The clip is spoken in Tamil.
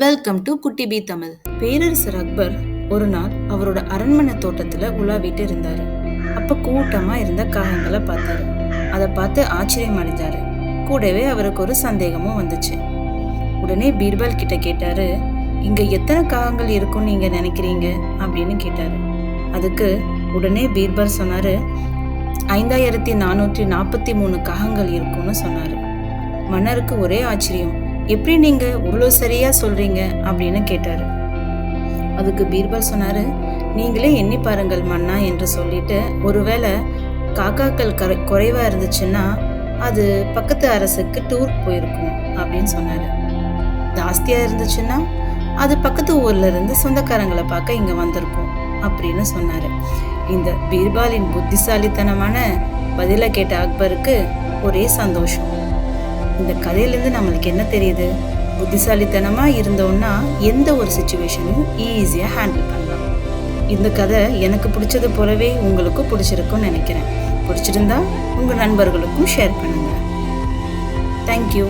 வெல்கம் டு குட்டி பி தமிழ் பேரரசர் அக்பர் ஒரு நாள் அவரோட அரண்மனை தோட்டத்துல உலாவிட்டு இருந்தாரு. அப்ப கூட்டமா இருந்த காகங்களை பார்த்தாரு. அதை பார்த்து ஆச்சரியம் அடைஞ்சாரு. கூடவே அவருக்கு ஒரு சந்தேகமும் வந்துச்சு. உடனே பீர்பால் கிட்ட கேட்டாரு இங்க எத்தனை காகங்கள் இருக்கும்னு நீங்க நினைக்கிறீங்க? அப்படின்னு கேட்டாரு. அதுக்கு உடனே பீர்பால் சொன்னாரு ஐந்தாயிரத்தி நானூற்றி நாற்பத்தி மூணு காகங்கள் இருக்கும்னு சொன்னாரு. மன்னருக்கு ஒரே ஆச்சரியம். எப்படி நீங்க இவ்வளோ சரியா சொல்றீங்க? அப்படின்னு கேட்டாரு. அதுக்கு பீர்பால் சொன்னாரு நீங்களே எண்ணி பாருங்கள் மன்னா என்று சொல்லிட்டு ஒருவேளை காக்காக்கள் கரை குறைவா இருந்துச்சுன்னா அது பக்கத்து அரசுக்கு டூர் போயிருக்கும் அப்படின்னு சொன்னாரு. ஜாஸ்தியா இருந்துச்சுன்னா அது பக்கத்து ஊர்ல இருந்து சொந்தக்காரங்களை பார்க்க இங்க வந்திருக்கும் அப்படின்னு சொன்னாரு. இந்த பீர்பாலின் புத்திசாலித்தனமான பதிலை கேட்ட அக்பருக்கு ஒரே சந்தோஷம். இந்த கதையிலேருந்து நம்மளுக்கு என்ன தெரியுது? புத்திசாலித்தனமாக இருந்தோம்னா எந்த ஒரு சுச்சுவேஷனையும் ஈஸியாக ஹேண்டில் பண்ணலாம். இந்த கதை எனக்கு பிடிச்சது போலவே உங்களுக்கும் பிடிச்சிருக்கும்னு நினைக்கிறேன். பிடிச்சிருந்தா உங்கள் நண்பர்களுக்கும் ஷேர் பண்ணுங்கள் தேங்க்யூ